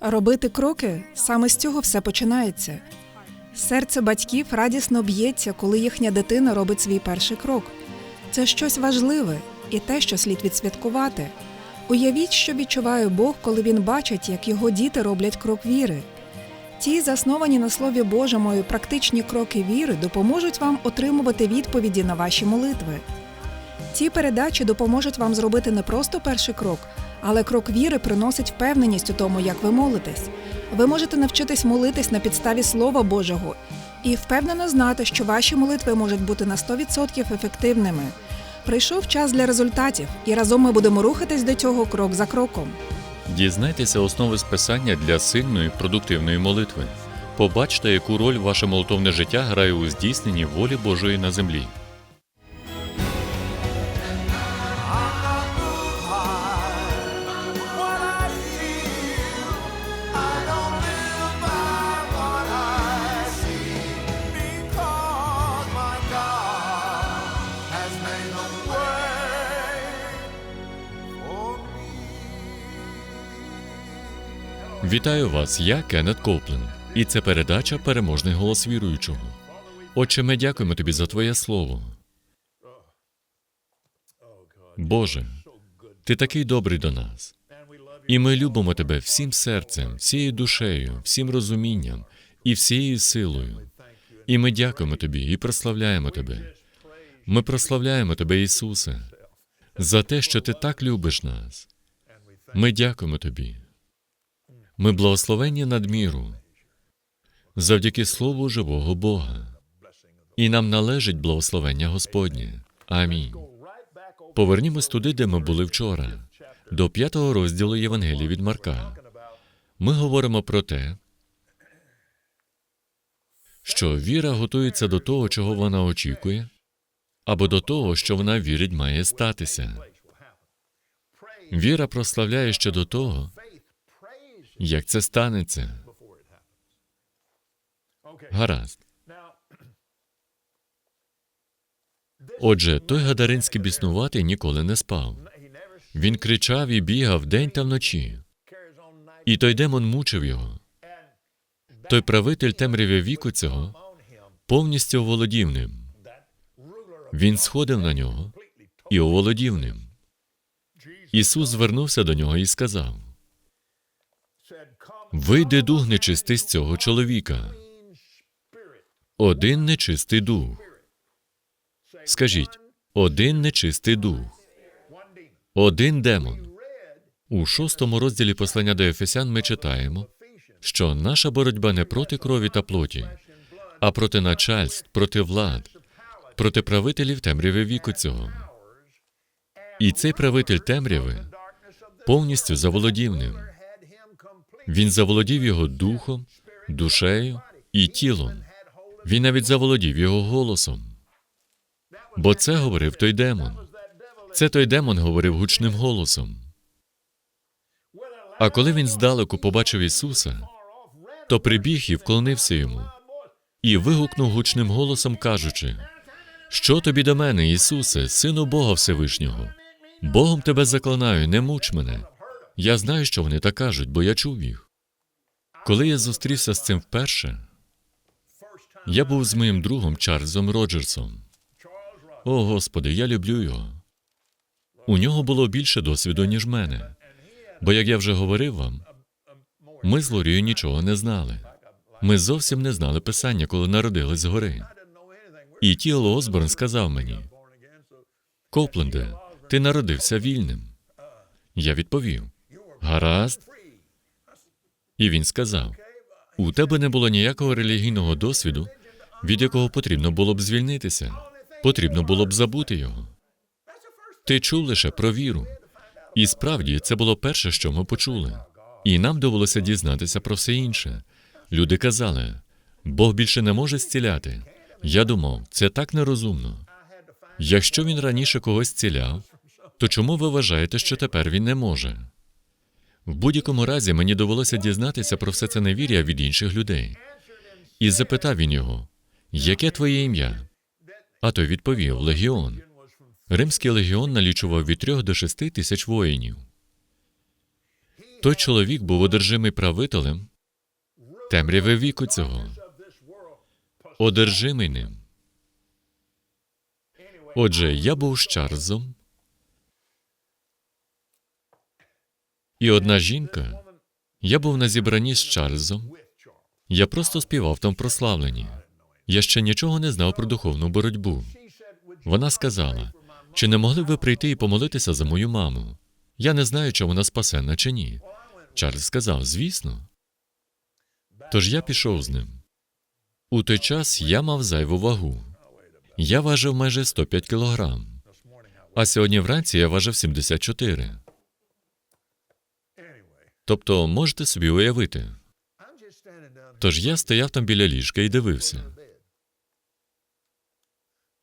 Робити кроки саме з цього все починається. Серце батьків радісно б'ється, коли їхня дитина робить свій перший крок. Це щось важливе і те, що слід відсвяткувати. Уявіть, що відчуває Бог, коли він бачить, як його діти роблять крок віри. Ті, засновані на Слові Божому і практичні кроки віри, допоможуть вам отримувати відповіді на ваші молитви. Ці передачі допоможуть вам зробити не просто перший крок, але крок віри приносить впевненість у тому, як ви молитесь. Ви можете навчитись молитись на підставі Слова Божого і впевнено знати, що ваші молитви можуть бути на 100% ефективними. Прийшов час для результатів, і разом ми будемо рухатись до цього крок за кроком. Дізнайтеся основи списання для сильної продуктивної молитви. Побачте, яку роль ваше молитовне життя грає у здійсненні волі Божої на землі. Вітаю вас, я Кеннет Коплен, і це передача Переможний голос віруючого. Отче, ми дякуємо тобі за Твоє слово. Боже, ти такий добрий до нас. І ми любимо тебе всім серцем, всією душею, всім розумінням і всією силою. І ми дякуємо тобі і прославляємо тебе. Ми прославляємо тебе, Ісусе, за те, що ти так любиш нас. Ми дякуємо тобі. Ми благословенні надміру завдяки Слову живого Бога. І нам належить благословення Господнє. Амінь. Повернімось туди, де ми були вчора, до п'ятого розділу Євангелії від Марка. Ми говоримо про те, що віра готується до того, чого вона очікує, або до того, що вона вірить, має статися. Віра прославляє ще до того, як це станеться. Гаразд. Отже, той гадаринський біснуватий ніколи не спав. Він кричав і бігав день та вночі, і той демон мучив його. Той правитель темряві віку цього повністю оволодів ним. Він сходив на нього і оволодів ним. Ісус звернувся до нього і сказав: Вийди дух нечистий з цього чоловіка. Один нечистий дух. Скажіть, один нечистий дух, один демон. У шостому розділі послання до Ефесян ми читаємо, що наша боротьба не проти крові та плоті, а проти начальств, проти влад, проти правителів темряви віку цього. І цей правитель темряви повністю заволодів ним. Він заволодів його духом, душею і тілом. Він навіть заволодів його голосом. Бо це говорив той демон. Це той демон говорив гучним голосом. А коли він здалеку побачив Ісуса, то прибіг і вклонився йому, і вигукнув гучним голосом, кажучи: Що тобі до мене, Ісусе, Сину Бога Всевишнього? Богом тебе заклинаю, не муч мене. Я знаю, що вони так кажуть, бо я чув їх. Коли я зустрівся з цим вперше, я був з моїм другом Чарльзом Роджерсом. О, Господи, я люблю його. У нього було більше досвіду, ніж мене. Бо, як я вже говорив вам, ми з Лорією нічого не знали. Ми зовсім не знали писання, коли народились згори. І Тіло Осборн сказав мені: Копленде, ти народився вільним. Я відповів: Гаразд. І він сказав: у тебе не було ніякого релігійного досвіду, від якого потрібно було б звільнитися. Потрібно було б забути його. Ти чув лише про віру. І справді це було перше, що ми почули. І нам довелося дізнатися про все інше. Люди казали: Бог більше не може зціляти. Я думав, це так нерозумно. Якщо він раніше когось зціляв, то чому ви вважаєте, що тепер він не може? В будь-якому разі мені довелося дізнатися про все це невір'я від інших людей. І запитав він його: Яке твоє ім'я? А той відповів Легіон. Римський легіон налічував від трьох до шести тисяч воїнів. Той чоловік був одержимий правителем темряви віку цього, одержимий ним. Отже, я був з Чарльзом, і одна жінка. Я був на зібранні з Чарльзом. Я просто співав там прославлені. Я ще нічого не знав про духовну боротьбу. Вона сказала: чи не могли б ви прийти і помолитися за мою маму? Я не знаю, чи вона спасенна чи ні. Чарльз сказав: звісно. Тож я пішов з ним. У той час я мав зайву вагу. Я важив майже 105 кілограм, а сьогодні вранці я важив 74. Тобто, можете собі уявити. Тож я стояв там біля ліжка і дивився.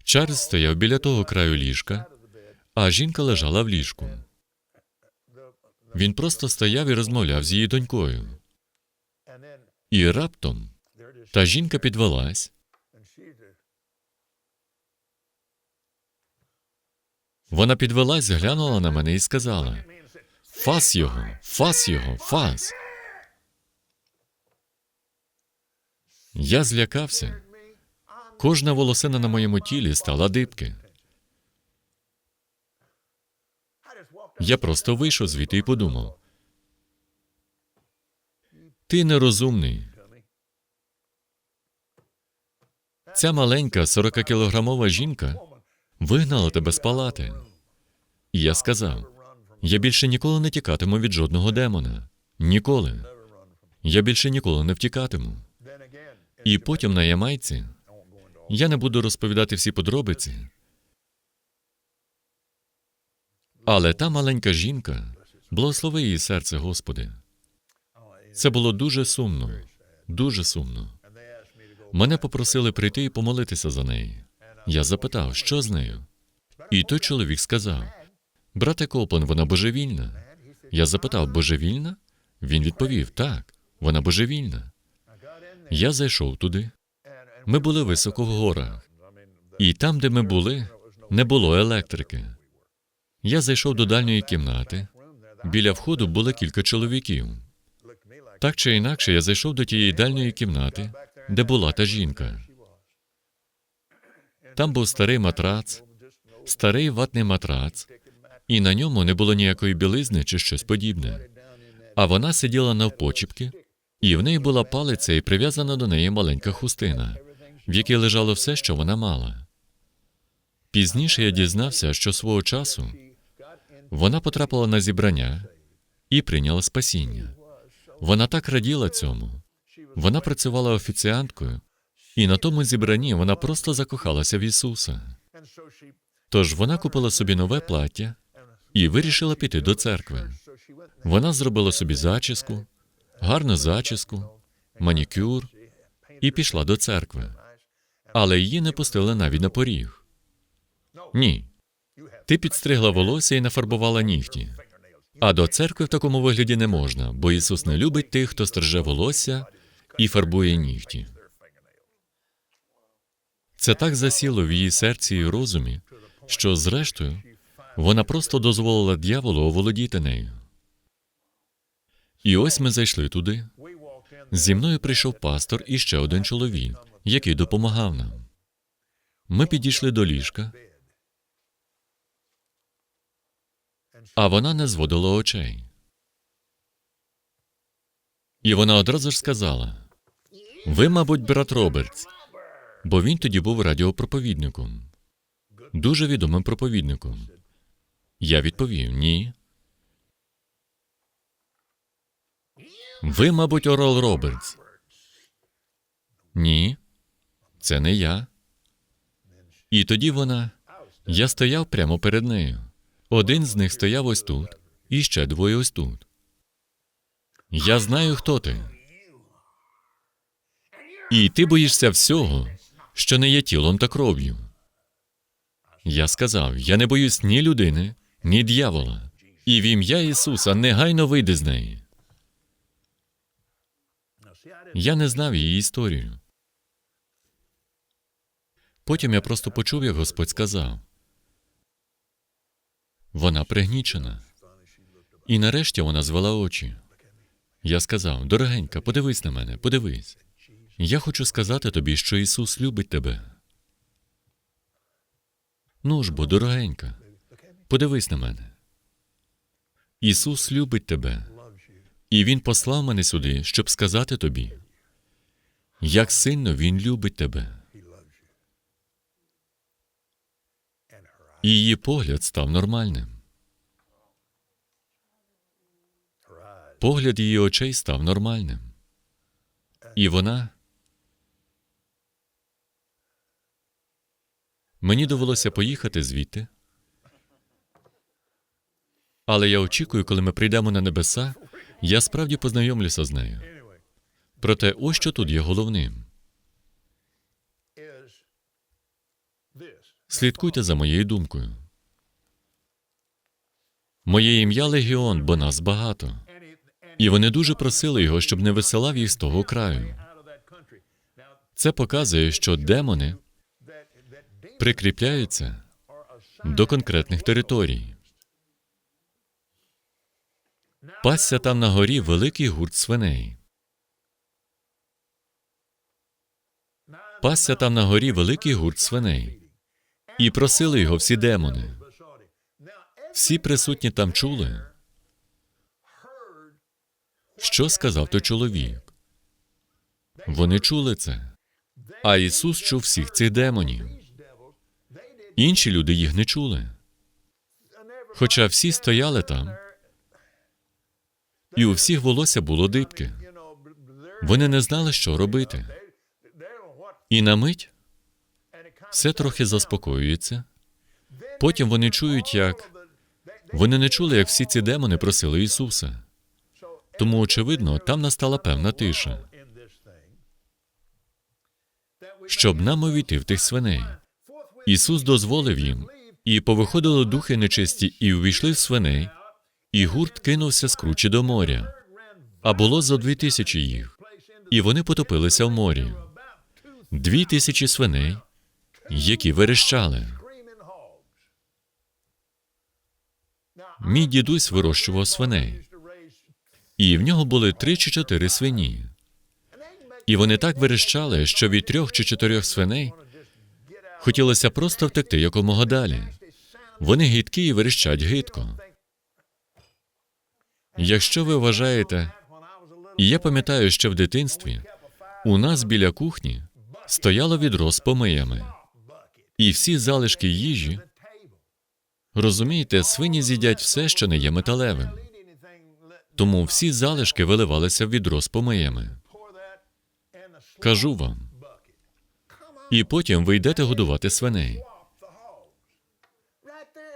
Чарльз стояв біля того краю ліжка, а жінка лежала в ліжку. Він просто стояв і розмовляв з її донькою. І раптом та жінка підвелась, вона підвелась, глянула на мене і сказала: Фас його, фас його, фас. Я злякався. Кожна волосина на моєму тілі стала дибки. Я просто вийшов звідти і подумав. Ти нерозумний. Ця маленька 40-кілограмова жінка вигнала тебе з палати. І я сказав: я більше ніколи не тікатиму від жодного демона. Ніколи. Я більше ніколи не втікатиму. І потім на Ямайці я не буду розповідати всі подробиці. Але та маленька жінка, благослови її серце, Господи. Це було дуже сумно, дуже сумно. Мене попросили прийти і помолитися за неї. Я запитав, що з нею? І той чоловік сказав: Брате Коплен, вона божевільна. Я запитав, божевільна? Він відповів: так, вона божевільна. Я зайшов туди. Ми були високо в горах, і там, де ми були, не було електрики. Я зайшов до дальньої кімнати. Біля входу було кілька чоловіків. Так чи інакше, я зайшов до тієї дальньої кімнати, де була та жінка. Там був старий матрац, старий ватний матрац, і на ньому не було ніякої білизни чи щось подібне. А вона сиділа навпочіпки, і в неї була палиця і прив'язана до неї маленька хустина, в якій лежало все, що вона мала. Пізніше я дізнався, що свого часу вона потрапила на зібрання і прийняла спасіння. Вона так раділа цьому. Вона працювала офіціанткою, і на тому зібранні вона просто закохалася в Ісуса. Тож вона купила собі нове плаття і вирішила піти до церкви. Вона зробила собі зачіску, гарну зачіску, манікюр і пішла до церкви. Але її не пустили навіть на поріг. Ні. Ти підстригла волосся і нафарбувала нігті. А до церкви в такому вигляді не можна, бо Ісус не любить тих, хто стриже волосся і фарбує нігті. Це так засіло в її серці і розумі, що, зрештою, вона просто дозволила дьяволу оволодіти нею. І ось ми зайшли туди. Зі мною прийшов пастор і ще один чоловік, який допомагав нам. Ми підійшли до ліжка, а вона не зводила очей. І вона одразу ж сказала: Ви, мабуть, брат Робертс, бо він тоді був радіопроповідником, дуже відомим проповідником. Я відповів: ні. Ви, мабуть, Орел Робертс. Ні, це не я. І тоді вона. Я стояв прямо перед нею. Один з них стояв ось тут, і ще двоє ось тут. Я знаю, хто ти. І ти боїшся всього, що не є тілом та кров'ю. Я сказав: я не боюсь ні людини, ні дьявола. І в ім'я Ісуса негайно вийди з неї. Я не знав її історію. Потім я просто почув, як Господь сказав. Вона пригнічена. І нарешті вона звела очі. Я сказав: дорогенька, подивись на мене, подивись. Я хочу сказати тобі, що Ісус любить тебе. Ну ж бо, дорогенька, подивись на мене. Ісус любить тебе, і Він послав мене сюди, щоб сказати тобі, як сильно Він любить тебе. І її погляд став нормальним. Погляд її очей став нормальним. І вона. Мені довелося поїхати звідти. Але я очікую, коли ми прийдемо на небеса, я справді познайомлюся з нею. Проте ось що тут є головним. Слідкуйте за моєю думкою. Моє ім'я Легіон, бо нас багато. І вони дуже просили його, щоб не висилав їх з того краю. Це показує, що демони прикріпляються до конкретних територій. Пасся там на горі великий гурт свиней. Пасся там на горі великий гурт свиней. І просили його всі демони. Всі присутні там чули, що сказав той чоловік. Вони чули це. А Ісус чув всіх цих демонів. Інші люди їх не чули. Хоча всі стояли там, і у всіх волосся було дибки. Вони не знали, що робити. І на мить все трохи заспокоюється. Потім вони чують, як вони не чули, як всі ці демони просили Ісуса. Тому, очевидно, там настала певна тиша, щоб нам увійти в тих свиней. Ісус дозволив їм, і повиходили духи нечисті, і увійшли в свиней, і гурт кинувся з кручі до моря. А було зо дві тисячі їх, і вони потопилися в морі. Дві тисячі свиней, які верещали. Мій дідусь вирощував свиней, і в нього були три чи чотири свині. І вони так верещали, що від трьох чи чотирьох свиней хотілося просто втекти якомога далі. Вони гидкі і верещать гидко. Якщо ви вважаєте, і я пам'ятаю, що в дитинстві у нас біля кухні стояло відро з помиями, і всі залишки їжі, розумієте, свині з'їдять все, що не є металевим. Тому всі залишки виливалися в відро з помиями. Кажу вам. І потім ви йдете годувати свиней.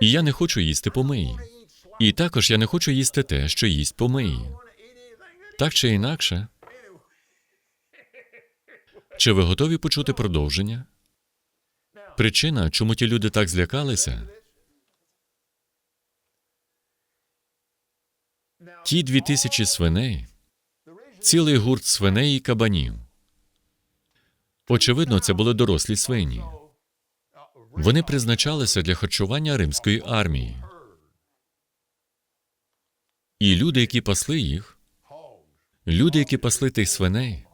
І я не хочу їсти помиї. І також я не хочу їсти те, що їсть помиї. Так чи інакше. Чи ви готові почути продовження? Причина, чому ті люди так злякалися? Ті дві тисячі свиней, цілий гурт свиней і кабанів. Очевидно, це були дорослі свині. Вони призначалися для харчування римської армії. І люди, які пасли їх, люди, які пасли тих свиней,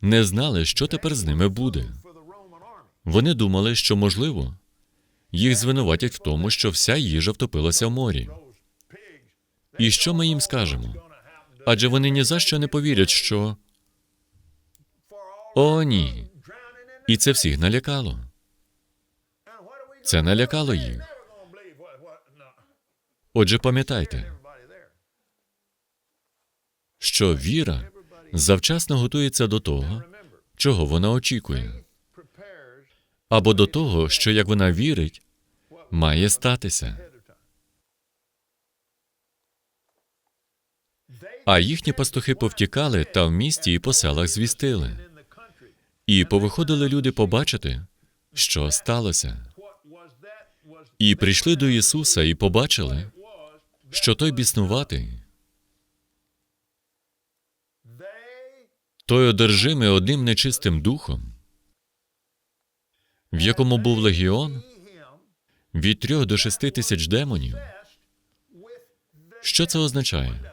не знали, що тепер з ними буде. Вони думали, що, можливо, їх звинуватять в тому, що вся їжа втопилася в морі. І що ми їм скажемо? Адже вони ні за що не повірять, що о, ні. І це всіх налякало. Це налякало їх. Отже, пам'ятайте, що віра завчасно готується до того, чого вона очікує, або до того, що як вона вірить, має статися. А їхні пастухи повтікали та в місті і по селах звістили. І повиходили люди побачити, що сталося. І прийшли до Ісуса і побачили, що той біснуватий, той одержимий одним нечистим духом, в якому був легіон від трьох до шести тисяч демонів. Що це означає?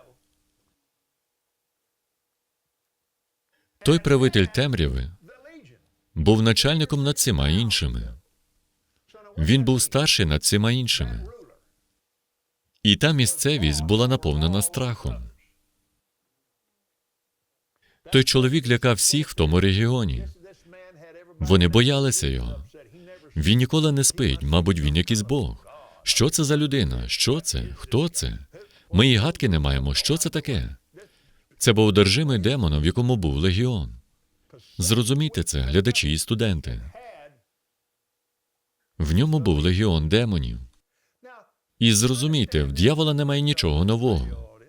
Той правитель темряви був начальником над всіма іншими. Він був старший над всіма іншими. І та місцевість була наповнена страхом. Той чоловік лякав всіх в тому регіоні. Вони боялися його. Він ніколи не спить, мабуть, він якийсь Бог. Що це за людина? Що це? Хто це? Ми і гадки не маємо. Що це таке? Це був одержимий демоном, в якому був легіон. Зрозумійте це, глядачі і студенти. В ньому був легіон демонів. І зрозумійте, в дьявола немає нічого нового.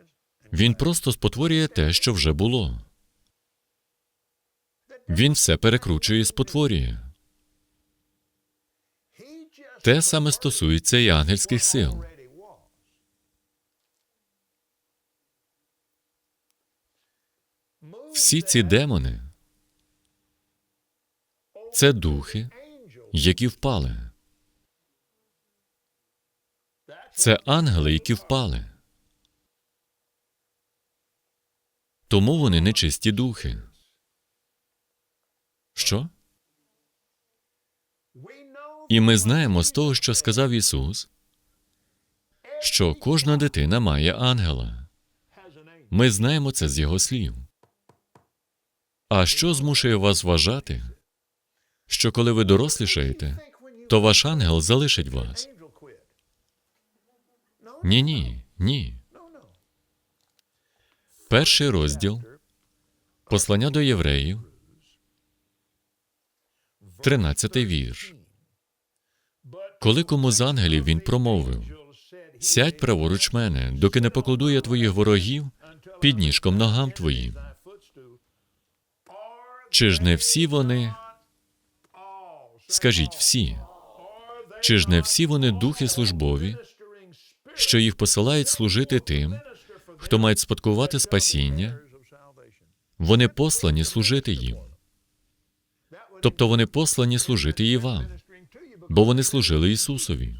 Він просто спотворює те, що вже було. Він все перекручує і спотворює. Те саме стосується і ангельських сил. Всі ці демони це духи, які впали. Це ангели, які впали. Тому вони нечисті духи. Що? І ми знаємо з того, що сказав Ісус, що кожна дитина має ангела. Ми знаємо це з Його слів. А що змушує вас вважати, що коли ви дорослішаєте, то ваш ангел залишить вас? Ні, ні, ні. Перший розділ Послання до євреїв, 13 вірш. Коли кому з ангелів він промовив: Сядь праворуч мене, доки не покладу я твоїх ворогів під ніжком ногам твоїм. Чи ж не всі вони? Скажіть всі. Чи ж не всі вони духи службові, що їх посилають служити тим, хто має спадкувати спасіння? Вони послані служити їм. Тобто вони послані служити і вам, бо вони служили Ісусові.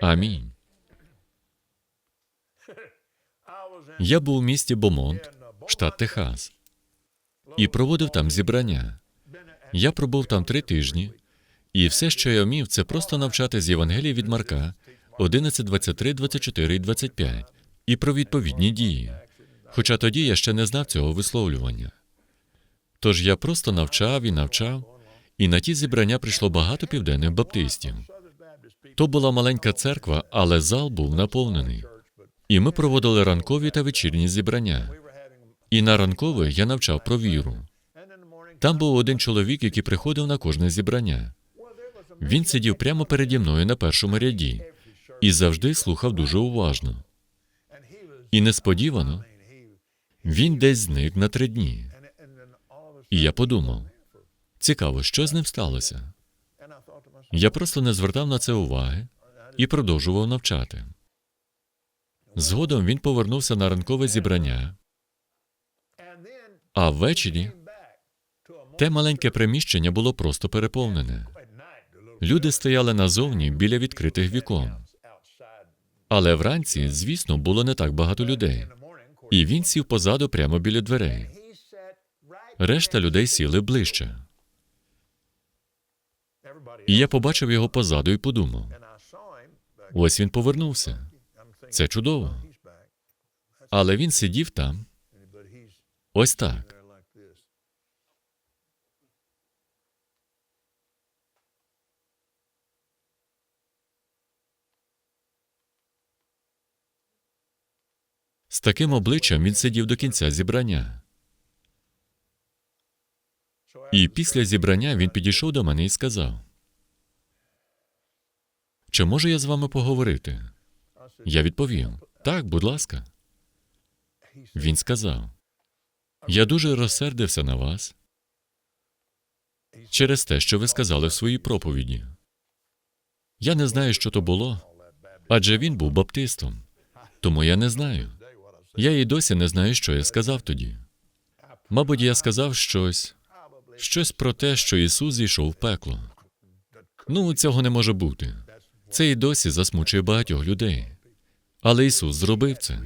Амінь. Я був у місті Бомонт, штат Техас, і проводив там зібрання. Я пробув там три тижні, і все, що я вмів, це просто навчати з Євангелії від Марка 11, 23, 24 і 25 і про відповідні дії. Хоча тоді я ще не знав цього висловлювання. Тож я просто навчав і навчав, і на ті зібрання прийшло багато південних баптистів. То була маленька церква, але зал був наповнений. І ми проводили ранкові та вечірні зібрання. І на ранкове я навчав про віру. Там був один чоловік, який приходив на кожне зібрання. Він сидів прямо переді мною на першому ряді і завжди слухав дуже уважно. І несподівано він десь зник на три дні. І я подумав: цікаво, що з ним сталося. Я просто не звертав на це уваги і продовжував навчати. Згодом він повернувся на ранкове зібрання, а ввечері те маленьке приміщення було просто переповнене. Люди стояли назовні біля відкритих вікон. Але вранці, звісно, було не так багато людей. І він сів позаду прямо біля дверей. Решта людей сіли ближче. І я побачив його позаду і подумав: ось він повернувся. Це чудово. Але він сидів там, ось так. З таким обличчям він сидів до кінця зібрання. І після зібрання він підійшов до мене і сказав: Чи можу я з вами поговорити? Я відповів: Так, будь ласка. Він сказав: Я дуже розсердився на вас через те, що ви сказали в своїй проповіді. Я не знаю, що то було, адже він був баптистом, тому я не знаю. Я і досі не знаю, що я сказав тоді. Мабуть, я сказав щось, щось про те, що Ісус зійшов в пекло. Ну, цього не може бути. Це і досі засмучує багатьох людей. Але Ісус зробив це.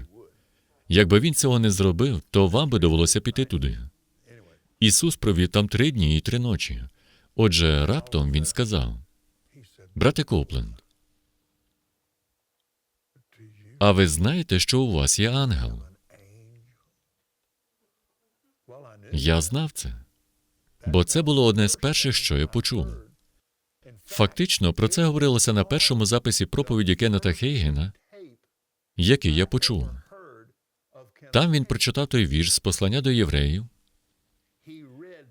Якби він цього не зробив, то вам би довелося піти туди. Ісус провів там три дні і три ночі. Отже, раптом він сказав: Брате Копленд, а ви знаєте, що у вас є ангел? Я знав це, бо це було одне з перших, що я почув. Фактично, про це говорилося на першому записі проповіді Кеннета Хейгена, який я почув. Там він прочитав той вірш з послання до євреїв,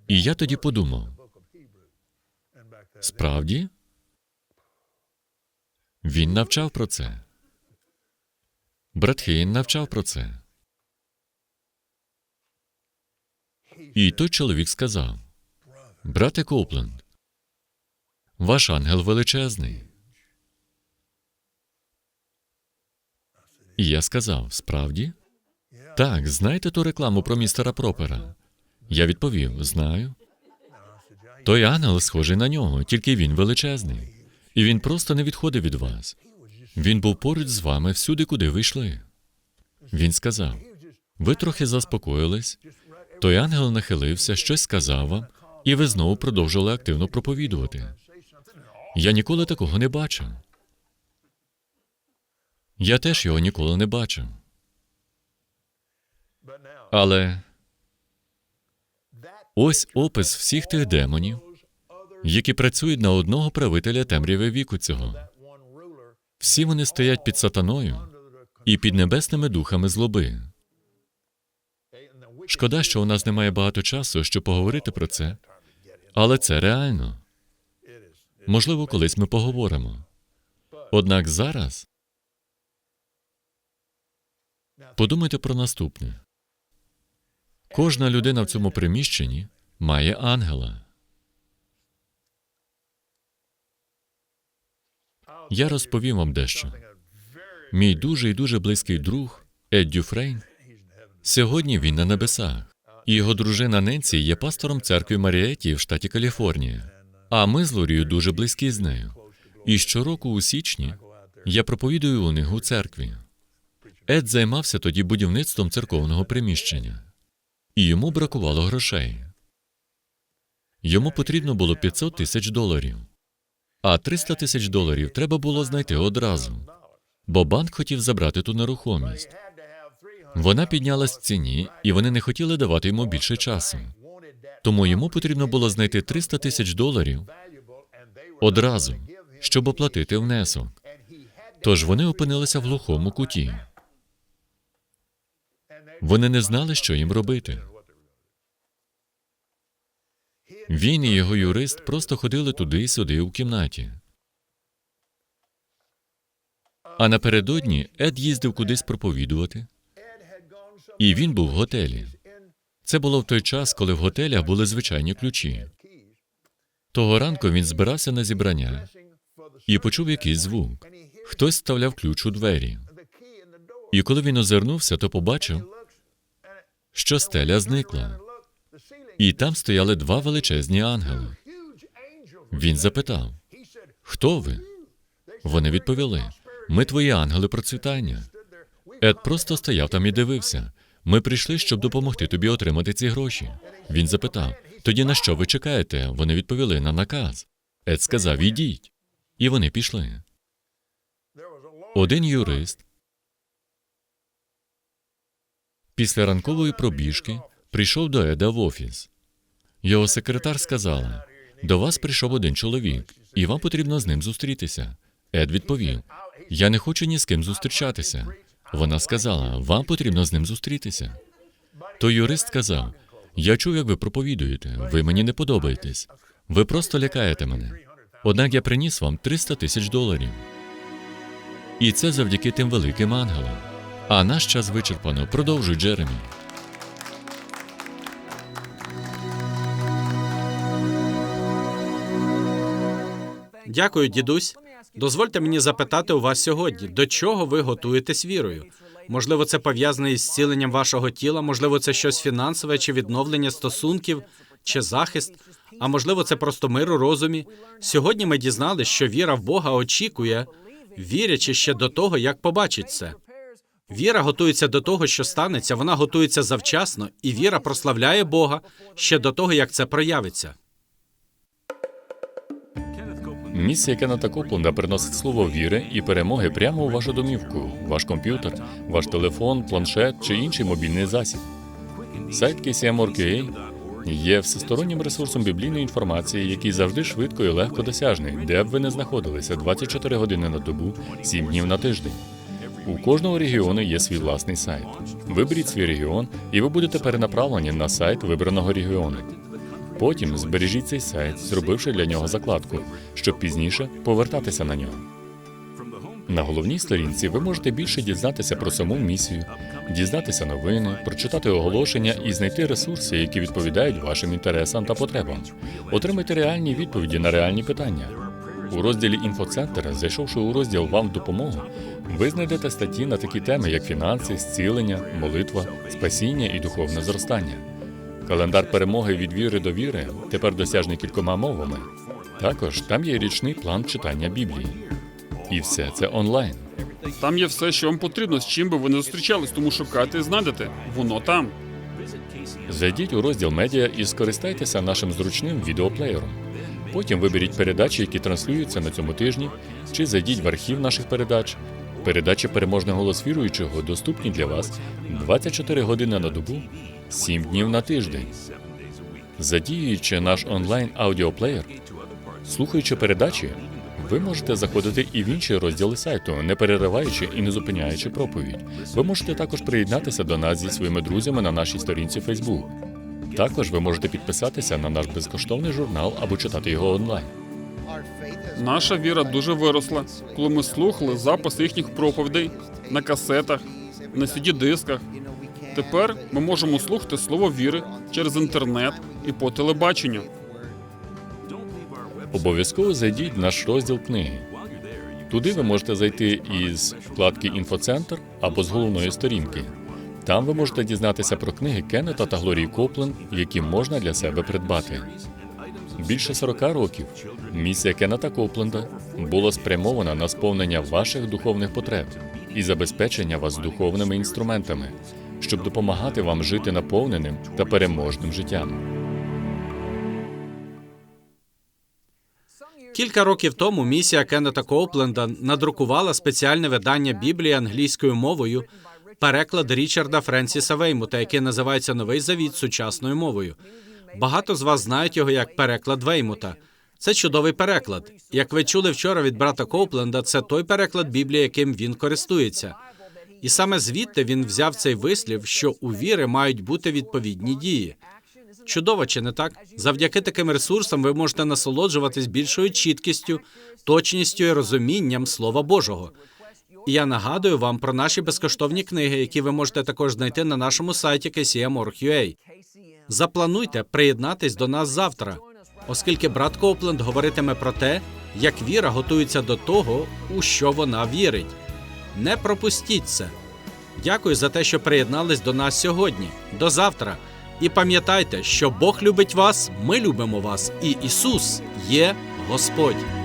і я тоді подумав: справді? Він навчав про це. Брат Хейн навчав про це. І той чоловік сказав: Брате Копленд, ваш ангел величезний. І я сказав: справді? Так, знаєте ту рекламу про містера Пропера? Я відповів: знаю. Той ангел схожий на нього, тільки він величезний. І він просто не відходив від вас. Він був поруч з вами всюди, куди ви йшли. Він сказав: ви трохи заспокоїлись. Той ангел нахилився, щось сказав вам, і ви знову продовжували активно проповідувати. Я ніколи такого не бачив. Я теж його ніколи не бачив. Але ось опис всіх тих демонів, які працюють на одного правителя темряви віку цього. Всі вони стоять під сатаною і під небесними духами злоби. Шкода, що у нас немає багато часу, щоб поговорити про це, але це реально. Можливо, колись ми поговоримо. Однак зараз подумайте про наступне: кожна людина в цьому приміщенні має ангела. Я розповім вам дещо. Мій дуже і дуже близький друг Ед Дюфрейн. Сьогодні він на небесах, його дружина Ненсі є пастором церкви Маріеті в штаті Каліфорнія. А ми з Лорією дуже близькі з нею. І щороку у січні я проповідую у них у церкві. Ед займався тоді будівництвом церковного приміщення, і йому бракувало грошей. Йому потрібно було 500 тисяч доларів, а 300 тисяч доларів треба було знайти одразу, бо банк хотів забрати ту нерухомість. Вона піднялась в ціні, і вони не хотіли давати йому більше часу. Тому йому потрібно було знайти 300 тисяч доларів одразу, щоб оплатити внесок. Тож вони опинилися в глухому куті. Вони не знали, що їм робити. Він і його юрист просто ходили туди і сюди у кімнаті. А напередодні Ед їздив кудись проповідувати, і він був в готелі. Це було в той час, коли в готелях були звичайні ключі. Того ранку він збирався на зібрання і почув якийсь звук. Хтось вставляв ключ у двері. І коли він озирнувся, то побачив, що стеля зникла, і там стояли два величезні ангели. Він запитав: Хто ви? Вони відповіли: Ми твої ангели процвітання. Ед просто стояв там і дивився. Ми прийшли, щоб допомогти тобі отримати ці гроші. Він запитав: тоді на що ви чекаєте? Вони відповіли на наказ. Ед сказав: Ідіть. І вони пішли. Один юрист після ранкової пробіжки прийшов до Еда в офіс. Його секретар сказала: до вас прийшов один чоловік, і вам потрібно з ним зустрітися. Ед відповів: Я не хочу ні з ким зустрічатися. Вона сказала: Вам потрібно з ним зустрітися. То юрист сказав: Я чув, як ви проповідуєте. Ви мені не подобаєтесь. Ви просто лякаєте мене. Однак я приніс вам 300 тисяч доларів. І це завдяки тим великим ангелам. А наш час вичерпано. Продовжуй, Джеремі. Дякую, дідусь. Дозвольте мені запитати у вас сьогодні, до чого ви готуєтесь вірою? Можливо, це пов'язане із зціленням вашого тіла, можливо, це щось фінансове чи відновлення стосунків, чи захист, а можливо, це просто мир у розумі. Сьогодні ми дізналися, що віра в Бога очікує, вірячи ще до того, як побачить це. Віра готується до того, що станеться, вона готується завчасно, і віра прославляє Бога ще до того, як це проявиться. Місія Кеннета Копленда приносить слово віри і перемоги прямо у вашу домівку, ваш комп'ютер, ваш телефон, планшет чи інший мобільний засіб. Сайт KCM.org.ua є всестороннім ресурсом біблійної інформації, який завжди швидко і легко досяжний, де б ви не знаходилися 24 години на добу, 7 днів на тиждень. У кожного регіону є свій власний сайт. Виберіть свій регіон, і ви будете перенаправлені на сайт вибраного регіону. Потім збережіть цей сайт, зробивши для нього закладку, щоб пізніше повертатися на нього. На головній сторінці ви можете більше дізнатися про саму місію, дізнатися новини, прочитати оголошення і знайти ресурси, які відповідають вашим інтересам та потребам. Отримайте реальні відповіді на реальні питання. У розділі «Інфоцентр», зайшовши у розділ Вам в допомогу, ви знайдете статті на такі теми, як фінанси, зцілення, молитва, спасіння і духовне зростання. Календар перемоги від віри до віри тепер досяжний кількома мовами. Також там є річний план читання Біблії. І все це онлайн. Там є все, що вам потрібно, з чим би ви не зустрічались, тому шукайте і знайдете. Воно там. Зайдіть у розділ медіа і скористайтеся нашим зручним відеоплеєром. Потім виберіть передачі, які транслюються на цьому тижні, чи зайдіть в архів наших передач. Передачі Переможний голос віруючого доступні для вас 24 години на добу, 7 днів на тиждень. Задіюючи наш онлайн аудіоплеєр, слухаючи передачі, ви можете заходити і в інші розділи сайту, не перериваючи і не зупиняючи проповідь. Ви можете також приєднатися до нас зі своїми друзями на нашій сторінці Facebook. Також ви можете підписатися на наш безкоштовний журнал або читати його онлайн. Наша віра дуже виросла, коли ми слухали запис їхніх проповідей на касетах, на CD-дисках. Тепер ми можемо слухати слово віри через інтернет і по телебаченню. Обов'язково зайдіть в наш розділ книги. Туди ви можете зайти із вкладки Інфоцентр або з головної сторінки. Там ви можете дізнатися про книги Кеннета та Глорії Коплен, які можна для себе придбати. Більше 40 років місія Кеннета Копленда була спрямована на сповнення ваших духовних потреб і забезпечення вас духовними інструментами, щоб допомагати вам жити наповненим та переможним життям. Кілька років тому місія Кеннета Коупленда надрукувала спеціальне видання Біблії англійською мовою, переклад Річарда Френсіса Веймута, який називається Новий Завіт сучасною мовою. Багато з вас знають його як переклад Веймута. Це чудовий переклад. Як ви чули вчора від брата Коупленда, це той переклад Біблії, яким він користується. І саме звідти він взяв цей вислів, що у віри мають бути відповідні дії. Чудово, чи не так? Завдяки таким ресурсам ви можете насолоджуватись більшою чіткістю, точністю і розумінням Слова Божого. І я нагадую вам про наші безкоштовні книги, які ви можете також знайти на нашому сайті KCM.org.ua. Заплануйте приєднатись до нас завтра, оскільки брат Копленд говоритиме про те, як віра готується до того, у що вона вірить. Не пропустіть це. Дякую за те, що приєднались до нас сьогодні. До завтра. І пам'ятайте, що Бог любить вас, ми любимо вас, і Ісус є Господь.